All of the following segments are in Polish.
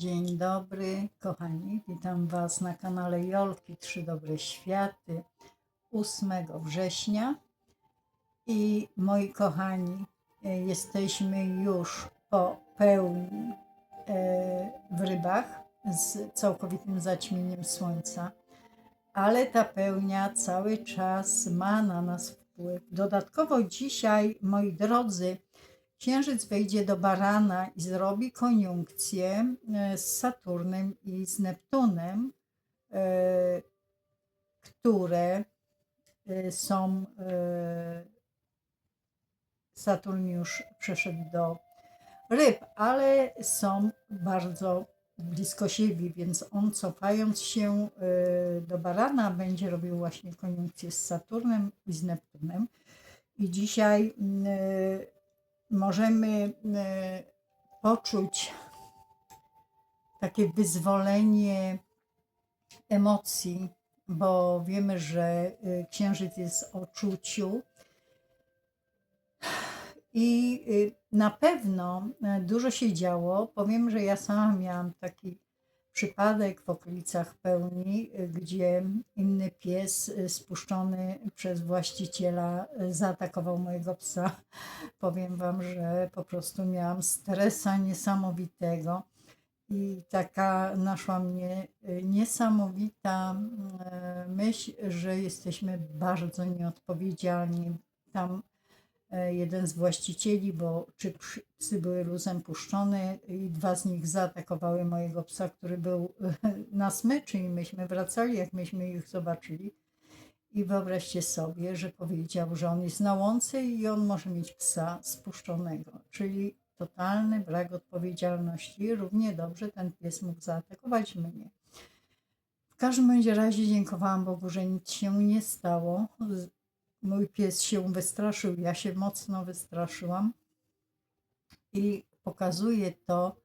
Dzień dobry, kochani. Witam Was na kanale Jolki Trzy Dobre Światy 8 września. I moi kochani, e, jesteśmy już po pełni e, w rybach z całkowitym zaćmieniem słońca, ale ta pełnia cały czas ma na nas wpływ. Dodatkowo dzisiaj, moi drodzy, Księżyc wejdzie do Barana i zrobi koniunkcję e, z Saturnem i z Neptunem, e, które e, są. Saturn już przeszedł do ryb, ale są bardzo blisko siebie, więc on cofając się do Barana będzie robił właśnie koniunkcję z Saturnem i z Neptunem. I dzisiaj możemy e, poczuć takie wyzwolenie emocji, bo wiemy, że e, księżyc jest o czuciu. I e, na pewno dużo się działo. Powiem, że ja sama miałam taki przypadek w okolicach pełni, e, gdzie inny pies e, spuszczony przez właściciela e, zaatakował mojego psa. Powiem Wam, że po prostu miałam stresa niesamowitego. I taka naszła mnie niesamowita myśl, że jesteśmy bardzo nieodpowiedzialni. Tam jeden z właścicieli, bo trzy psy były luzem puszczone i dwa z nich zaatakowały mojego psa, który był na smyczy i myśmy wracali, jak myśmy ich zobaczyli. I wyobraźcie sobie, że powiedział, że on jest na łące i on może mieć psa spuszczonego, czyli totalny brak odpowiedzialności. Równie dobrze ten pies mógł zaatakować mnie. W każdym razie dziękowałam Bogu, że nic się nie stało. Mój pies się wystraszył, ja się mocno wystraszyłam i pokazuje to,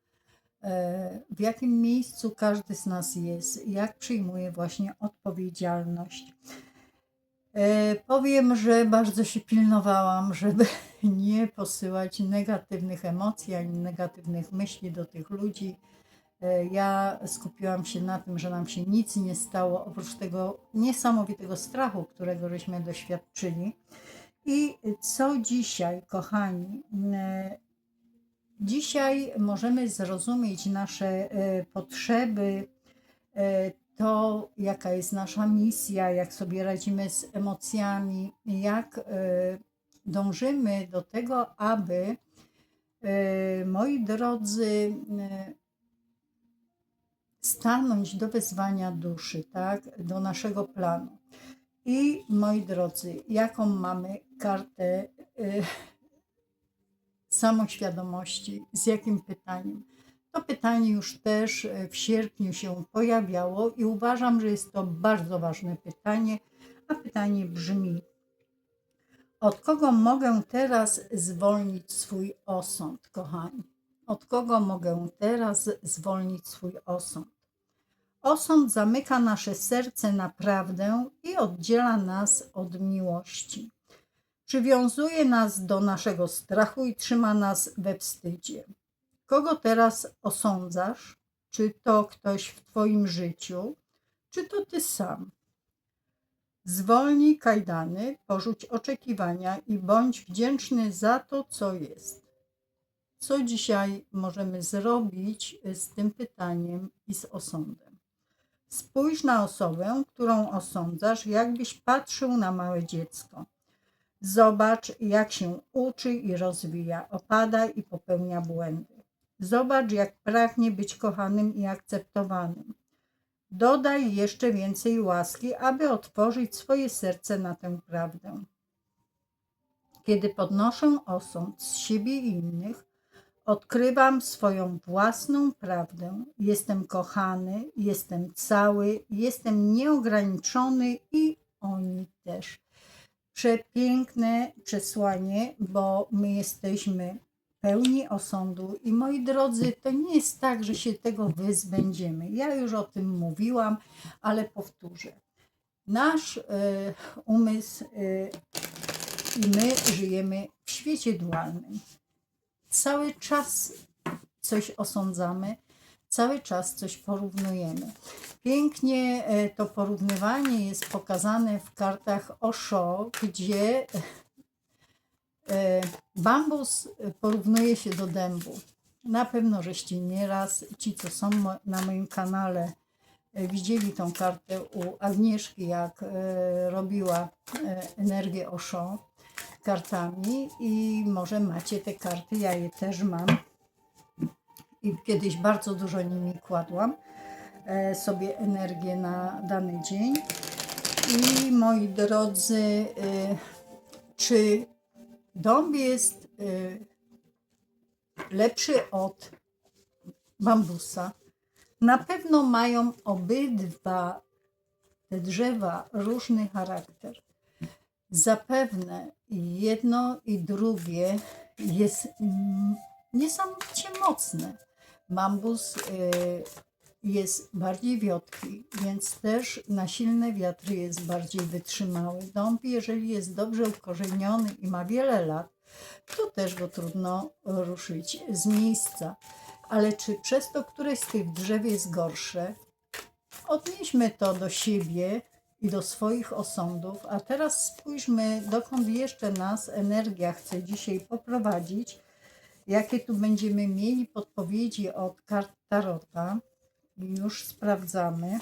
e, w jakim miejscu każdy z nas jest, jak przyjmuje właśnie odpowiedzialność. E, Powiem, że bardzo się pilnowałam, żeby nie posyłać negatywnych emocji ani negatywnych myśli do tych ludzi. E, Ja skupiłam się na tym, że nam się nic nie stało, oprócz tego niesamowitego strachu, którego żeśmy doświadczyli. I co dzisiaj, kochani? E, Dzisiaj możemy zrozumieć nasze e, potrzeby, to jaka jest nasza misja, jak sobie radzimy z emocjami, jak dążymy do tego, aby, moi drodzy, stanąć do wezwania duszy, tak, do naszego planu. I moi drodzy, jaką mamy kartę e, samoświadomości, z jakim pytaniem? To pytanie już też e, w sierpniu się pojawiało i uważam, że jest to bardzo ważne pytanie, a pytanie brzmi: od kogo mogę teraz zwolnić swój osąd, kochani? Od kogo mogę teraz zwolnić swój osąd? Osąd zamyka nasze serce na prawdę i oddziela nas od miłości. Przywiązuje nas do naszego strachu i trzyma nas we wstydzie. Kogo teraz osądzasz? Czy to ktoś w Twoim życiu, czy to Ty sam? Zwolnij kajdany, porzuć oczekiwania i bądź wdzięczny za to, co jest. Co dzisiaj możemy zrobić z tym pytaniem i z osądem? Spójrz na osobę, którą osądzasz, jakbyś patrzył na małe dziecko. Zobacz, jak się uczy i rozwija, opada i popełnia błędy. Zobacz, jak pragnie być kochanym i akceptowanym. Dodaj jeszcze więcej łaski, aby otworzyć swoje serce na tę prawdę. Kiedy podnoszę osąd z siebie i innych, odkrywam swoją własną prawdę. Jestem kochany, jestem cały, jestem nieograniczony i oni też przepiękne przesłanie, bo my jesteśmy pełni osądu i moi drodzy, to nie jest tak, że się tego wyzbędziemy. Ja już o tym mówiłam, ale powtórzę. Nasz y, umysł y, i my żyjemy w świecie dualnym. Cały czas coś osądzamy, cały czas coś porównujemy. Pięknie e, to porównywanie jest pokazane w kartach Osho, gdzie e, bambus porównuje się do dębu. Na pewno żeście nieraz, ci co są na moim kanale, e, widzieli tą kartę u Agnieszki, jak robiła energię Osho kartami i może macie te karty, ja je też mam i kiedyś bardzo dużo nimi kładłam e, sobie energię na dany dzień. I moi drodzy, e, czy dąb jest e, lepszy od bambusa? Na pewno mają obydwa te drzewa różny charakter. Zapewne jedno i drugie jest mm, niesamowicie mocne. Bambus y, jest bardziej wiotki, więc też na silne wiatry jest bardziej wytrzymały. Dąb, jeżeli jest dobrze ukorzeniony i ma wiele lat, to też go trudno ruszyć z miejsca. Ale czy przez to któreś z tych drzew jest gorsze? Odnieśmy to do siebie i do swoich osądów, a teraz spójrzmy, dokąd jeszcze nas energia chce dzisiaj poprowadzić, jakie tu będziemy mieli podpowiedzi od kart Tarota. Już sprawdzamy.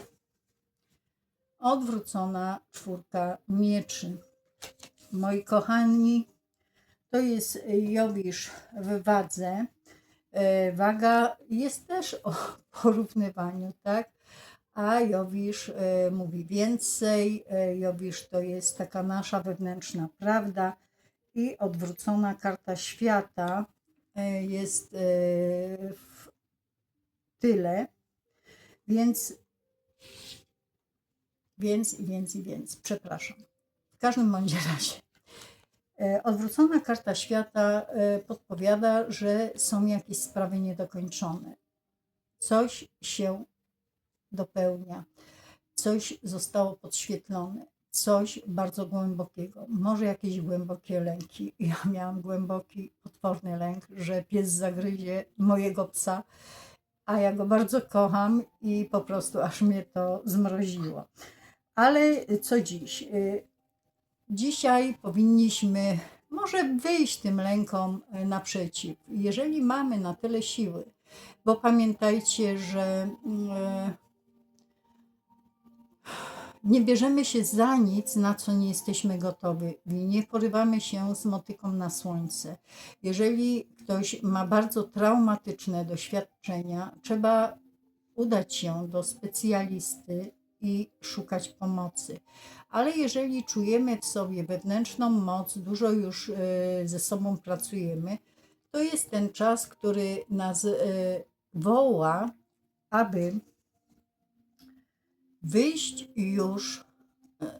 Odwrócona czwórka mieczy. Moi kochani, to jest Jowisz w wadze. E, Waga jest też o porównywaniu, tak? A Jowisz e, mówi więcej. E, Jowisz to jest taka nasza wewnętrzna prawda. I odwrócona karta świata e, jest w tyle. Więc, więc i więc i więc. Przepraszam. W każdym bądź razie. Odwrócona karta świata podpowiada, że są jakieś sprawy niedokończone. Coś się dopełnia, coś zostało podświetlone, coś bardzo głębokiego, może jakieś głębokie lęki. Ja miałam głęboki, potworny lęk, że pies zagryzie mojego psa, a ja go bardzo kocham i po prostu aż mnie to zmroziło. Ale co dziś? Dzisiaj powinniśmy może wyjść tym lękom naprzeciw. Jeżeli mamy na tyle siły, bo pamiętajcie, że mm, e, nie bierzemy się za nic, na co nie jesteśmy gotowi. Nie porywamy się z motyką na słońce. Jeżeli ktoś ma bardzo traumatyczne doświadczenia, trzeba udać się do specjalisty i szukać pomocy. Ale jeżeli czujemy w sobie wewnętrzną moc, dużo już e, ze sobą pracujemy, to jest ten czas, który nas e, woła, aby wyjść już e,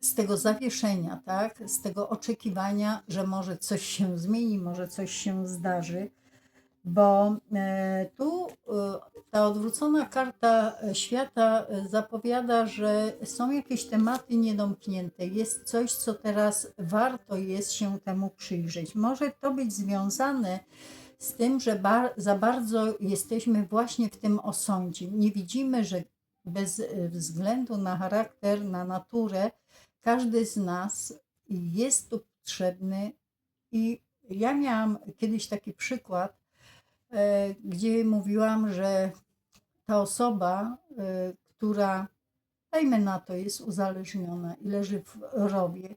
z tego zawieszenia, tak? z tego oczekiwania, że może coś się zmieni, może coś się zdarzy, bo e, tu e, ta odwrócona karta świata zapowiada, że są jakieś tematy niedomknięte, jest coś, co teraz warto jest się temu przyjrzeć. Może to być związane tym, że bar- za bardzo jesteśmy właśnie w tym osądzie. Nie widzimy, że bez e, względu na charakter, na naturę, każdy z nas jest tu potrzebny. I ja miałam kiedyś taki przykład, e, gdzie mówiłam, że ta osoba, e, która, dajmy na to, jest uzależniona i leży w rowie,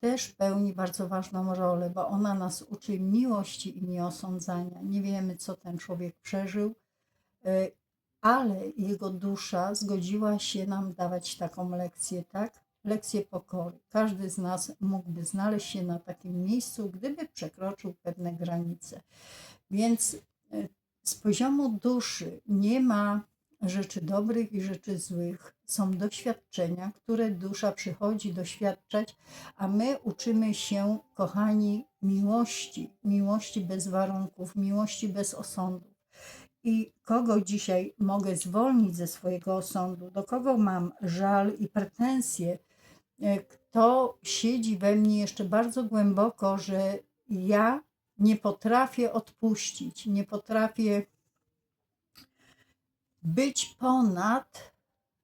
też pełni bardzo ważną rolę, bo ona nas uczy miłości i nieosądzania. Nie wiemy, co ten człowiek przeżył, e, ale jego dusza zgodziła się nam dawać taką lekcję, tak? Lekcję pokory. Każdy z nas mógłby znaleźć się na takim miejscu, gdyby przekroczył pewne granice. Więc e, z poziomu duszy nie ma rzeczy dobrych i rzeczy złych. Są doświadczenia, które dusza przychodzi doświadczać, a my uczymy się, kochani, miłości, miłości bez warunków, miłości bez osądów. I kogo dzisiaj mogę zwolnić ze swojego osądu, do kogo mam żal i pretensje, e, kto siedzi we mnie jeszcze bardzo głęboko, że ja nie potrafię odpuścić, nie potrafię być ponad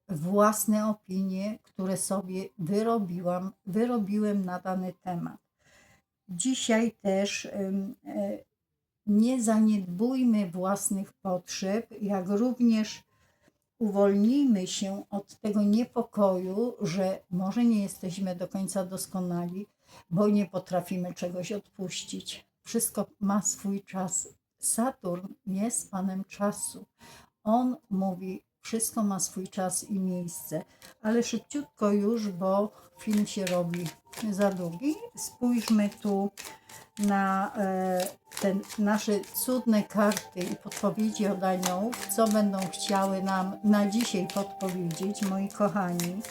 własne opinie, które sobie wyrobiłam, wyrobiłem na dany temat. Dzisiaj też e, nie zaniedbujmy własnych potrzeb, jak również uwolnijmy się od tego niepokoju, że może nie jesteśmy do końca doskonali, bo nie potrafimy czegoś odpuścić. Wszystko ma swój czas. Saturn jest panem czasu. On mówi, wszystko ma swój czas i miejsce, ale szybciutko już, bo film się robi za długi. Spójrzmy tu na e, te nasze cudne karty i podpowiedzi od aniołów, co będą chciały nam na dzisiaj podpowiedzieć, moi kochani.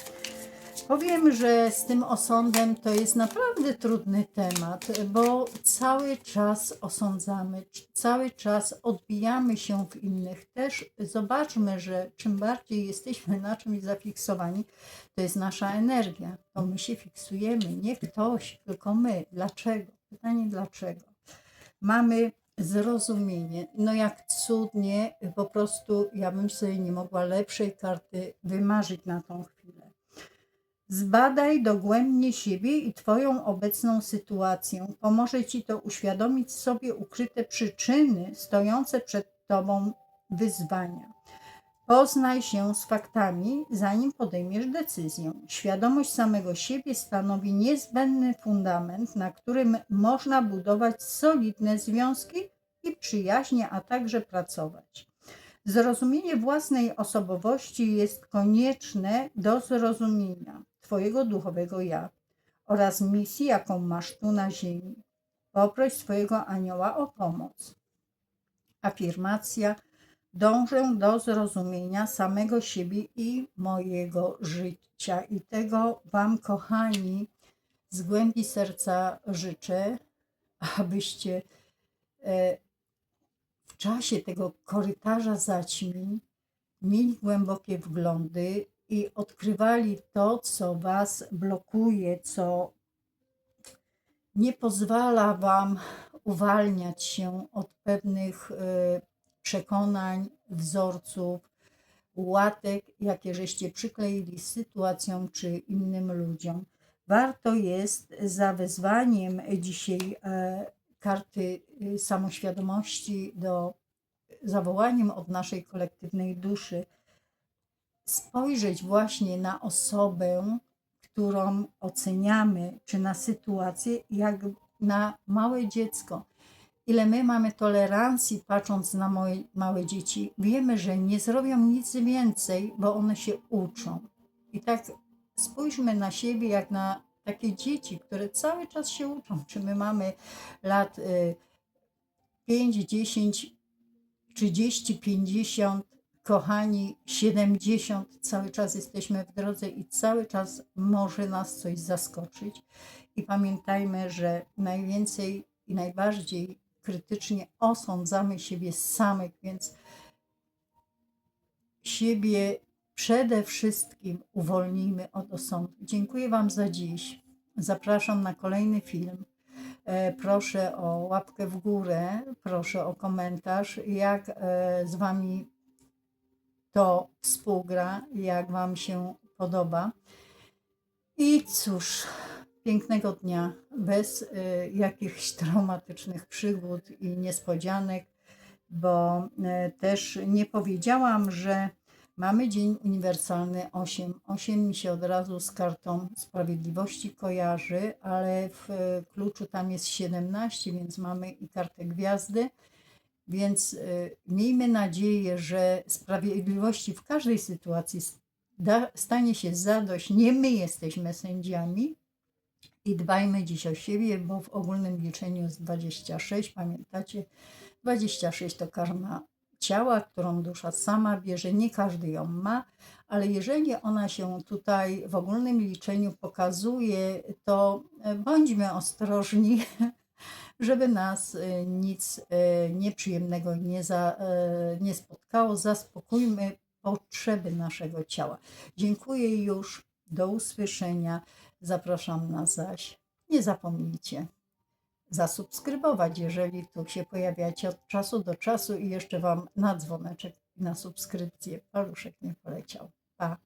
Powiem, że z tym osądem to jest naprawdę trudny temat, bo cały czas osądzamy, cały czas odbijamy się w innych. Też zobaczmy, że czym bardziej jesteśmy na czymś zafiksowani, to jest nasza energia. To my się fiksujemy, nie ktoś, tylko my. Dlaczego? Pytanie dlaczego? Mamy zrozumienie. No jak cudnie, po prostu ja bym sobie nie mogła lepszej karty wymarzyć na tą chwilę. Zbadaj dogłębnie siebie i Twoją obecną sytuację. Pomoże Ci to uświadomić sobie ukryte przyczyny stojące przed Tobą wyzwania. Poznaj się z faktami, zanim podejmiesz decyzję. Świadomość samego siebie stanowi niezbędny fundament, na którym można budować solidne związki i przyjaźnie, a także pracować. Zrozumienie własnej osobowości jest konieczne do zrozumienia Twojego duchowego ja oraz misji, jaką masz tu na ziemi. Poproś swojego anioła o pomoc. Afirmacja dążę do zrozumienia samego siebie i mojego życia. I tego Wam, kochani, z głębi serca życzę, abyście e, w czasie tego korytarza zaćmień mieli głębokie wglądy i odkrywali to, co Was blokuje, co nie pozwala Wam uwalniać się od pewnych e, przekonań, wzorców, łatek, jakie żeście przykleili sytuacjom czy innym ludziom. Warto jest za wezwaniem dzisiaj e, karty y, samoświadomości do zawołaniem od naszej kolektywnej duszy spojrzeć właśnie na osobę, którą oceniamy, czy na sytuację, jak na małe dziecko ile my mamy tolerancji patrząc na moje, małe dzieci, wiemy, że nie zrobią nic więcej, bo one się uczą. I tak spójrzmy na siebie jak na takie dzieci, które cały czas się uczą. Czy my mamy lat y, 5, 10, 30, 50, kochani, 70, cały czas jesteśmy w drodze i cały czas może nas coś zaskoczyć. I pamiętajmy, że najwięcej i najbardziej krytycznie osądzamy siebie samych, więc siebie przede wszystkim uwolnijmy od osądu. Dziękuję Wam za dziś. Zapraszam na kolejny film. E, Proszę o łapkę w górę, proszę o komentarz, jak e, z Wami to współgra, jak Wam się podoba. I cóż, pięknego dnia, bez y, jakichś traumatycznych przygód i niespodzianek, bo y, też nie powiedziałam, że mamy Dzień Uniwersalny 8. 8 mi się od razu z kartą sprawiedliwości kojarzy, ale w y, kluczu tam jest 17, więc mamy i kartę gwiazdy. Więc y, miejmy nadzieję, że sprawiedliwości w każdej sytuacji da, stanie się zadość. Nie my jesteśmy sędziami, i dbajmy dziś o siebie, bo w ogólnym liczeniu jest 26. Pamiętacie, 26 to karma ciała, którą dusza sama bierze. Nie każdy ją ma, ale jeżeli ona się tutaj w ogólnym liczeniu pokazuje, to e, bądźmy ostrożni, żeby nas e, nic e, nieprzyjemnego nie, za, nie spotkało. Zaspokójmy potrzeby naszego ciała. Dziękuję już. Do usłyszenia. Zapraszam na zaś. Nie zapomnijcie zasubskrybować, jeżeli tu się pojawiacie od czasu do czasu i jeszcze Wam na dzwoneczek na subskrypcję. Paluszek nie poleciał. Pa.